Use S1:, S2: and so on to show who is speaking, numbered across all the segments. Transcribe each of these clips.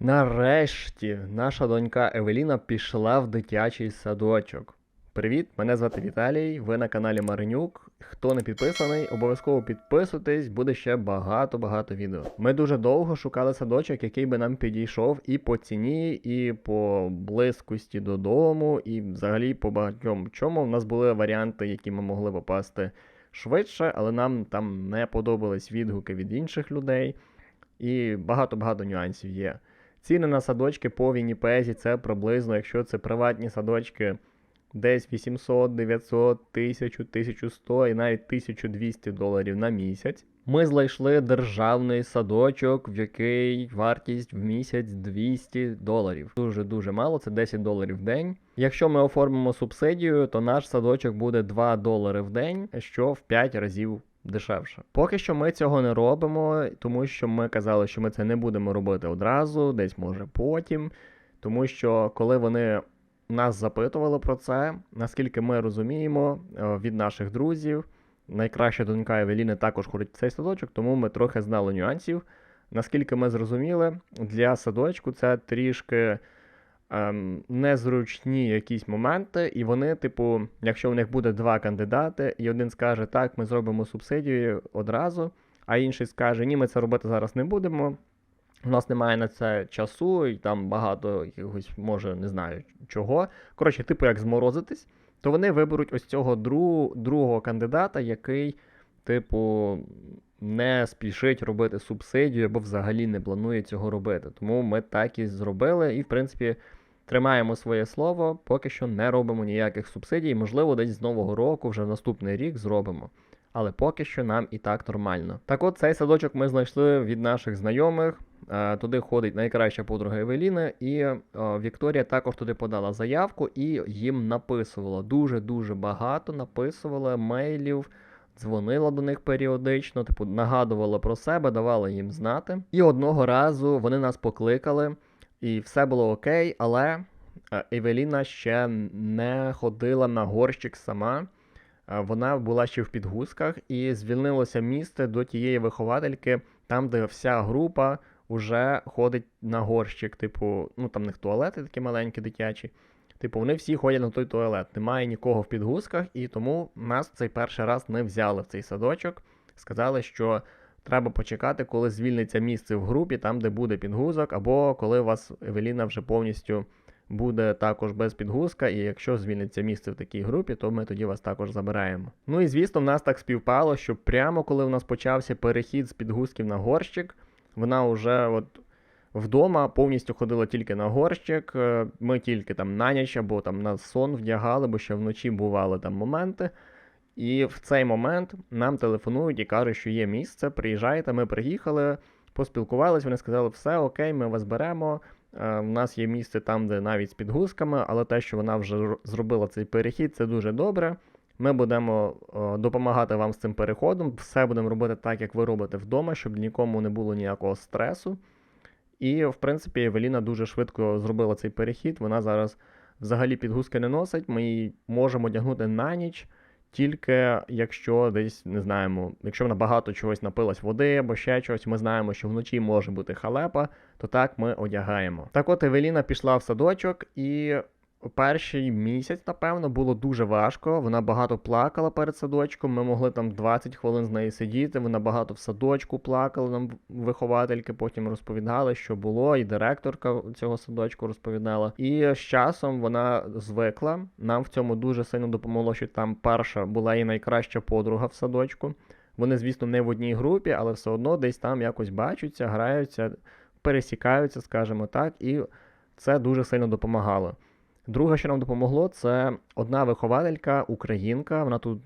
S1: Нарешті наша донька Евеліна пішла в дитячий садочок. Привіт, мене звати Віталій, ви на каналі Маринюк. Хто не підписаний, обов'язково підписуйтесь, буде ще багато-багато відео. Ми дуже довго шукали садочок, який би нам підійшов і по ціні, і по близькості додому, і взагалі по багатьом чому. У нас були варіанти, які ми могли попасти швидше, але нам там не подобались відгуки від інших людей. І багато-багато нюансів є. Ціни на садочки по Вінніпезі це приблизно, якщо це приватні садочки, десь 800, 900, 1000, 1100 і навіть 1200 доларів на місяць. Ми знайшли державний садочок, в який вартість в місяць 200 доларів. Дуже дуже мало, це 10 доларів в день. Якщо ми оформимо субсидію, то наш садочок буде 2 долари в день, що в 5 разів дешевше. Поки що ми цього не робимо, тому що ми казали, що ми це не будемо робити одразу, десь може потім. Тому що коли вони нас запитували про це, наскільки ми розуміємо е, від наших друзів, найкраща донька Евеліни також ходить в цей садочок, тому ми трохи знали нюансів. Наскільки ми зрозуміли, для садочку це трішки ем, незручні якісь моменти, і вони, типу, якщо в них буде два кандидати, і один скаже, так, ми зробимо субсидію одразу, а інший скаже, ні, ми це робити зараз не будемо. У нас немає на це часу, і там багато якогось, може, не знаю чого. Коротше, типу, як зморозитись, то вони виберуть ось цього дру, другого кандидата, який, типу, не спішить робити субсидію або взагалі не планує цього робити. Тому ми так і зробили, і, в принципі, тримаємо своє слово, поки що не робимо ніяких субсидій. Можливо, десь з нового року, вже наступний рік зробимо. Але поки що нам і так нормально. Так от цей садочок ми знайшли від наших знайомих. Е, Туди ходить найкраща подруга Евеліни, і е, Вікторія також туди подала заявку і їм написувала. Дуже-дуже багато написувала мейлів, дзвонила до них періодично, типу нагадувала про себе, давала їм знати. І одного разу вони нас покликали, і все було окей, але е, Евеліна ще не ходила на горщик сама. Е, Вона була ще в підгузках і звільнилося місце до тієї виховательки, там, де вся група вже ходить на горщик. Типу, ну там в них туалети такі маленькі, дитячі. Типу, вони всі ходять на той туалет. Немає нікого в підгузках, і тому нас цей перший раз не взяли в цей садочок. Сказали, що треба почекати, коли звільниться місце в групі, там, де буде підгузок, або коли у вас Евеліна вже повністю буде також без підгузка, і якщо звільниться місце в такій групі, то ми тоді вас також забираємо. Ну і звісно, в нас так співпало, що прямо коли в нас почався перехід з підгузків на горщик, вона вже от вдома повністю ходила тільки на горщик. е, Ми тільки там на ніч або там на сон вдягали, бо ще вночі бували там моменти. І в цей момент нам телефонують і кажуть, що є місце, приїжджайте, ми приїхали, поспілкувалися, вони сказали, все окей, ми вас беремо. Е, У нас є місце там, де навіть з підгузками, але те, що вона вже зробила цей перехід, це дуже добре. Ми будемо е, допомагати вам з цим переходом. Все будемо робити так, як ви робите вдома, щоб нікому не було ніякого стресу. І, в принципі, Евеліна дуже швидко зробила цей перехід. Вона зараз взагалі підгузки не носить. Ми її можемо одягнути на ніч, тільки якщо десь не знаємо, якщо вона багато чогось напилась води або ще чогось, ми знаємо, що вночі може бути халепа, то так ми одягаємо. Так от Евеліна пішла в садочок і. Перший місяць, напевно, було дуже важко. Вона багато плакала перед садочком. Ми могли там 20 хвилин з нею сидіти. Вона багато в садочку плакала. Нам виховательки потім розповідали, що було, і директорка цього садочку розповідала. І з часом вона звикла. Нам в цьому дуже сильно допомогло, що там перша була її найкраща подруга в садочку. Вони, звісно, не в одній групі, але все одно десь там якось бачаться, граються, пересікаються, скажімо так, і це дуже сильно допомагало. Друге, що нам допомогло, це одна вихователька, українка. Вона тут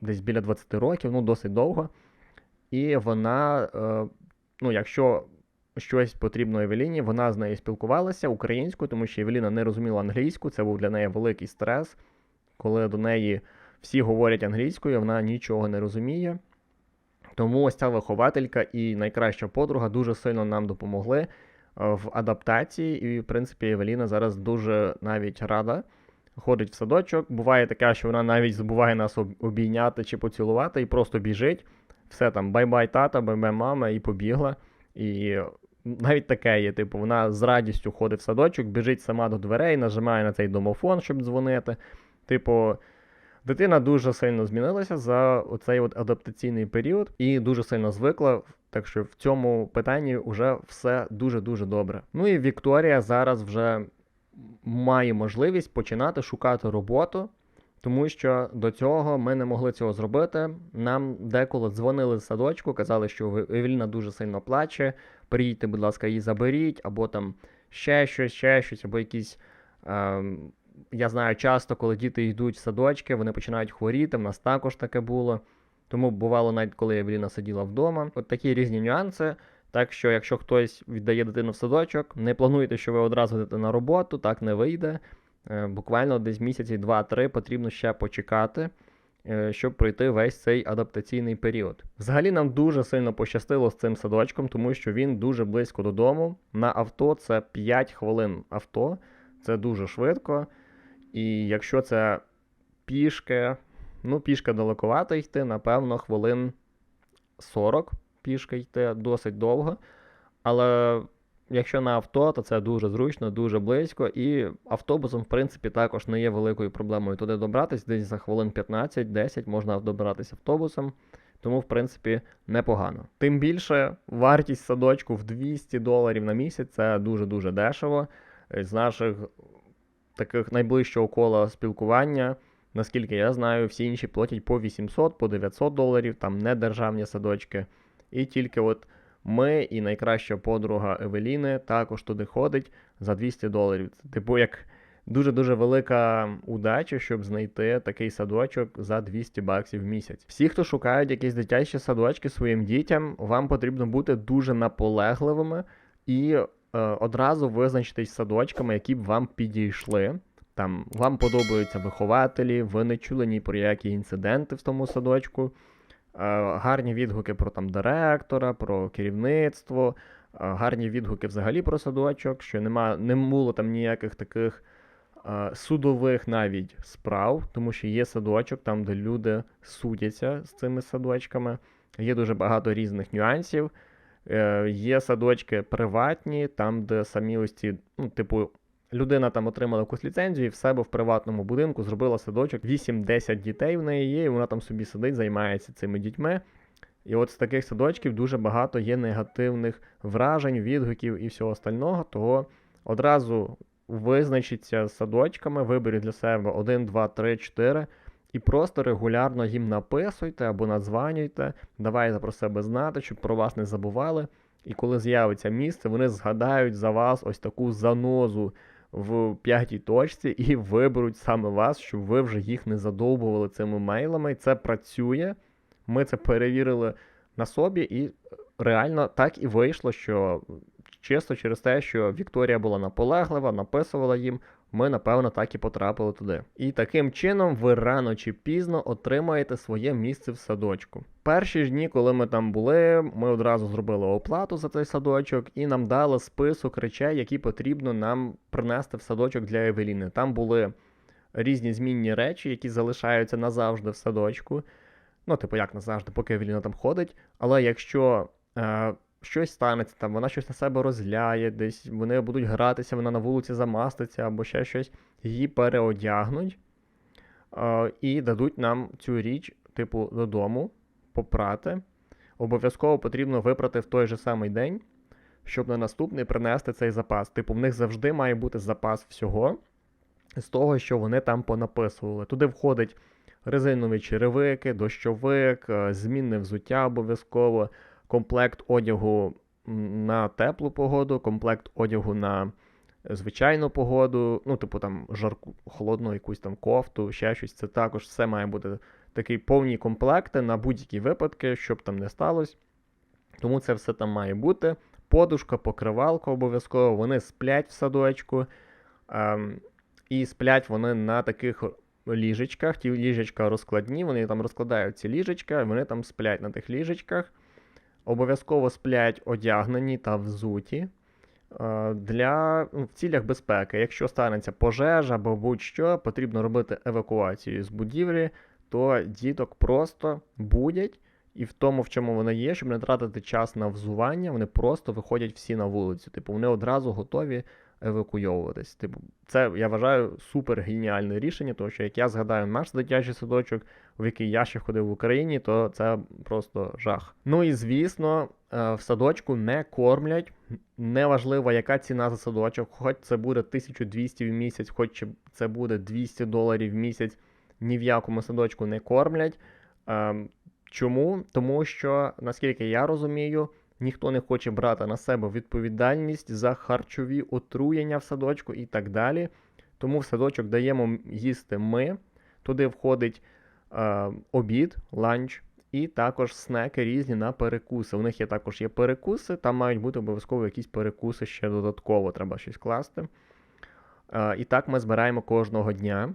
S1: десь біля 20 років, ну досить довго. І вона, е, ну, якщо щось потрібно Евеліні, вона з нею спілкувалася українською, тому що Евеліна не розуміла англійську, це був для неї великий стрес, коли до неї всі говорять англійською, вона нічого не розуміє. Тому ось ця вихователька і найкраща подруга дуже сильно нам допомогли в адаптації, і, в принципі, Евеліна зараз дуже навіть рада. Ходить в садочок. Буває таке, що вона навіть забуває нас обійняти чи поцілувати і просто біжить. Все там бай-бай, тата, бай-бай, мама, і побігла. І навіть таке є. Типу, вона з радістю ходить в садочок, біжить сама до дверей, нажимає на цей домофон, щоб дзвонити. Типу, дитина дуже сильно змінилася за оцей от адаптаційний період і дуже сильно звикла. Так що в цьому питанні вже все дуже-дуже добре. Ну і Вікторія зараз вже має можливість починати шукати роботу, тому що до цього ми не могли цього зробити. Нам деколи дзвонили з садочку, казали, що Евеліна дуже сильно плаче. Приїдьте, будь ласка, її заберіть, або там ще щось, ще щось, або якісь. Е, я знаю, часто, коли діти йдуть в садочки, вони починають хворіти. В нас також таке було. Тому бувало навіть коли Евеліна сиділа вдома. От такі різні нюанси. Так що, якщо хтось віддає дитину в садочок, не плануйте, що ви одразу йдете на роботу, так не вийде. Е, буквально десь місяці 2-3 потрібно ще почекати, е, щоб пройти весь цей адаптаційний період. Взагалі нам дуже сильно пощастило з цим садочком, тому що він дуже близько додому. На авто це 5 хвилин авто, це дуже швидко. І якщо це пішки, ну, пішка далековато йти, напевно, хвилин 40 пішки йти досить довго. Але якщо на авто, то це дуже зручно, дуже близько. І автобусом, в принципі, також не є великою проблемою туди добратися. Десь за хвилин 15-10 можна добиратися автобусом. Тому, в принципі, непогано. Тим більше вартість садочку в 200 доларів на місяць це дуже-дуже дешево. З наших таких найближчого кола спілкування. Наскільки я знаю, всі інші платять по 800, по 900 доларів, там не державні садочки. І тільки от ми і найкраща подруга Евеліни також туди ходить за 200 доларів. Типу як дуже-дуже велика удача, щоб знайти такий садочок за 200 баксів в місяць. Всі, хто шукають якісь дитячі садочки своїм дітям, вам потрібно бути дуже наполегливими і одразу визначитись садочками, які б вам підійшли. Там вам подобаються вихователі, ви не чули ні про які інциденти в тому садочку. Гарні відгуки про там директора, про керівництво, гарні відгуки взагалі про садочок, що нема, не було там ніяких таких судових навіть справ, тому що є садочок, там, де люди судяться з цими садочками. Є дуже багато різних нюансів. Е, є садочки приватні, там, де самі ось ці, ну, типу, Людина там отримала якусь ліцензію і в себе в приватному будинку зробила садочок. 8-10 дітей в неї є, і вона там собі сидить, займається цими дітьми. І от з таких садочків дуже багато є негативних вражень, відгуків і всього остального. Того одразу визначіться з садочками, виберіть для себе 1, 2, 3, 4. І просто регулярно їм написуйте або надзванюйте, давайте про себе знати, щоб про вас не забували. І коли з'явиться місце, вони згадають за вас ось таку занозу в п'ятій точці і виберуть саме вас, щоб ви вже їх не задовбували цими мейлами. Це працює. Ми це перевірили на собі, і реально так і вийшло, що чисто через те, що Вікторія була наполеглива, написувала їм, ми, напевно, так і потрапили туди. І таким чином ви рано чи пізно отримаєте своє місце в садочку. Перші ж дні, коли ми там були, ми одразу зробили оплату за цей садочок і нам дали список речей, які потрібно нам принести в садочок для Евеліни. Там були різні змінні речі, які залишаються назавжди в садочку. Ну, типу, як назавжди, поки Евеліна там ходить. Але якщо. Е, щось станеться, там вона щось на себе розляє, десь вони будуть гратися, вона на вулиці замаститься або ще щось, її переодягнуть е, і дадуть нам цю річ, типу, додому попрати. Обов'язково потрібно випрати в той же самий день, щоб на наступний принести цей запас. Типу, в них завжди має бути запас всього з того, що вони там понаписували. Туди входить резинові черевики, дощовик, е, змінне взуття обов'язково комплект одягу на теплу погоду, комплект одягу на звичайну погоду, ну, типу там жарку, холодну якусь там кофту, ще щось. Це також все має бути такий повні комплекти на будь-які випадки, щоб там не сталося. Тому це все там має бути. Подушка, покривалка обов'язково, вони сплять в садочку. Ем, і сплять вони на таких ліжечках. Ті ліжечка розкладні, вони там розкладають ці ліжечка, вони там сплять на тих ліжечках обов'язково сплять одягнені та взуті е, для ну, в цілях безпеки. Якщо станеться пожежа або будь-що, потрібно робити евакуацію з будівлі, то діток просто будять і в тому, в чому вони є, щоб не тратити час на взування, вони просто виходять всі на вулицю. Типу, вони одразу готові евакуйовуватись. Типу, це я вважаю супер геніальне рішення, тому що як я згадаю наш дитячий садочок, в який я ще ходив в Україні, то це просто жах. Ну і звісно, е, в садочку не кормлять. Неважливо, яка ціна за садочок, хоч це буде 1200 в місяць, хоч це буде 200 доларів в місяць. Ні в якому садочку не кормлять. Ем, Чому? Тому що, наскільки я розумію, ніхто не хоче брати на себе відповідальність за харчові отруєння в садочку і так далі. Тому в садочок даємо їсти ми. Туди входить е, обід, ланч і також снеки різні на перекуси. У них є також є перекуси, там мають бути обов'язково якісь перекуси ще додатково, треба щось класти. Е, і так ми збираємо кожного дня.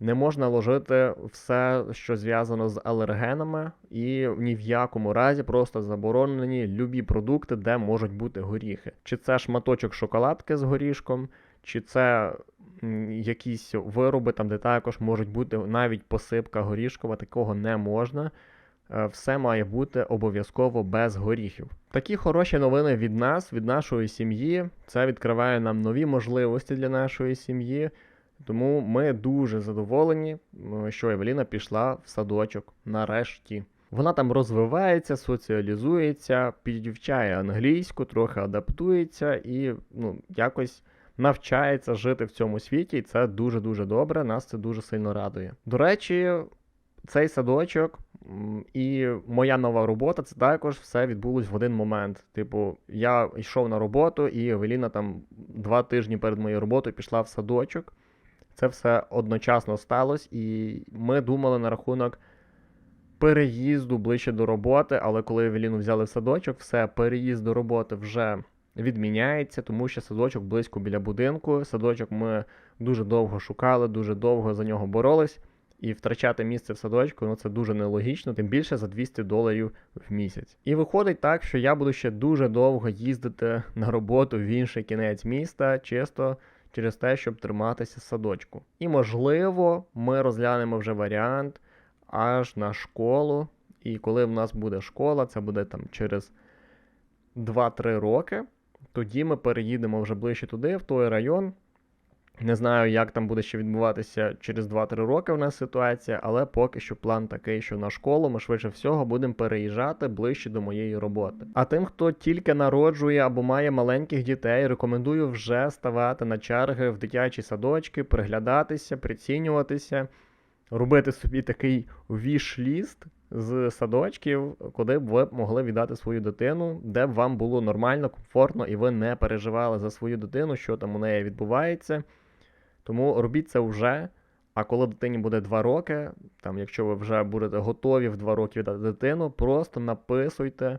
S1: Не можна ложити все, що зв'язано з алергенами, і ні в якому разі просто заборонені любі продукти, де можуть бути горіхи. Чи це шматочок шоколадки з горішком, чи це якісь вироби, там де також можуть бути навіть посипка горішкова, такого не можна. Е, Все має бути обов'язково без горіхів. Такі хороші новини від нас, від нашої сім'ї. Це відкриває нам нові можливості для нашої сім'ї. Тому ми дуже задоволені, що Евеліна пішла в садочок нарешті. Вона там розвивається, соціалізується, підвчає англійську, трохи адаптується і ну, якось навчається жити в цьому світі, і це дуже-дуже добре. Нас це дуже сильно радує. До речі, цей садочок і моя нова робота це також все відбулось в один момент. Типу, я йшов на роботу, і Евеліна там два тижні перед моєю роботою пішла в садочок. Це все одночасно сталося, і ми думали на рахунок переїзду ближче до роботи, але коли Евеліну взяли в садочок, все, переїзд до роботи вже відміняється, тому що садочок близько біля будинку. Садочок ми дуже довго шукали, дуже довго за нього боролись. І втрачати місце в садочку, ну це дуже нелогічно, тим більше за 200 доларів в місяць. І виходить так, що я буду ще дуже довго їздити на роботу в інший кінець міста, чисто через те, щоб триматися садочку. І можливо, ми розглянемо вже варіант аж на школу. І коли в нас буде школа, це буде там через 2-3 роки. Тоді ми переїдемо вже ближче туди, в той район. Не знаю, як там буде ще відбуватися через 2-3 роки в нас ситуація, але поки що план такий, що на школу ми швидше всього будемо переїжджати ближче до моєї роботи. А тим, хто тільки народжує або має маленьких дітей, рекомендую вже ставати на черги в дитячі садочки, приглядатися, прицінюватися, робити собі такий віш-ліст з садочків, куди б ви могли віддати свою дитину, де б вам було нормально, комфортно, і ви не переживали за свою дитину, що там у неї відбувається. Тому робіть це вже. А коли дитині буде 2 роки, там, якщо ви вже будете готові в 2 роки віддати дитину, просто написуйте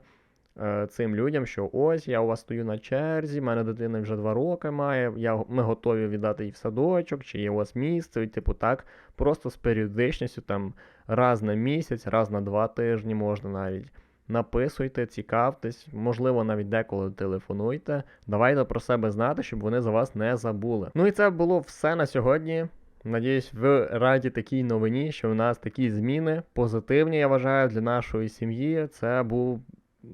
S1: е, цим людям, що ось я у вас стою на черзі, в мене дитина вже 2 роки має, я, ми готові віддати її в садочок, чи є у вас місце, і, типу так, просто з періодичністю, там раз на місяць, раз на 2 тижні можна навіть. Написуйте, цікавтесь, можливо, навіть деколи телефонуйте. Давайте про себе знати, щоб вони за вас не забули. Ну і це було все на сьогодні. Надіюсь, ви раді такій новині, що в нас такі зміни позитивні, я вважаю, для нашої сім'ї. Це був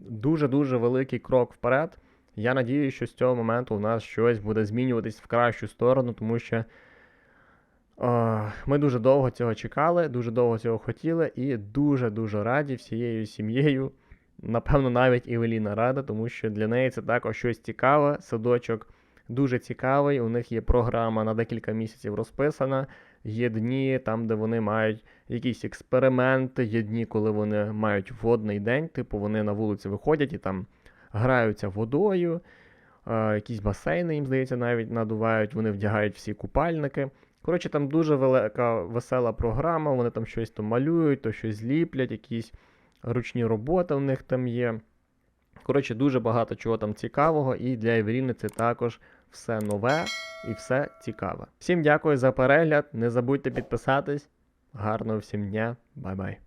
S1: дуже-дуже великий крок вперед. Я надіюсь, що з цього моменту у нас щось буде змінюватись в кращу сторону, тому що о, ми дуже довго цього чекали, дуже довго цього хотіли і дуже-дуже раді всією сім'єю. Напевно, навіть Евеліна рада, тому що для неї це також щось цікаве. Садочок дуже цікавий. У них є програма на декілька місяців розписана. Є дні там, де вони мають якісь експерименти, є дні, коли вони мають водний день, типу вони на вулиці виходять і там граються водою, е, якісь басейни їм, здається, навіть надувають, вони вдягають всі купальники. Коротше, там дуже велика весела програма, вони там щось то малюють, то щось ліплять, якісь ручні роботи в них там є. Коротше, дуже багато чого там цікавого, і для Євріни це також все нове і все цікаве. Всім дякую за перегляд. Не забудьте підписатись. Гарного всім дня, бай-бай.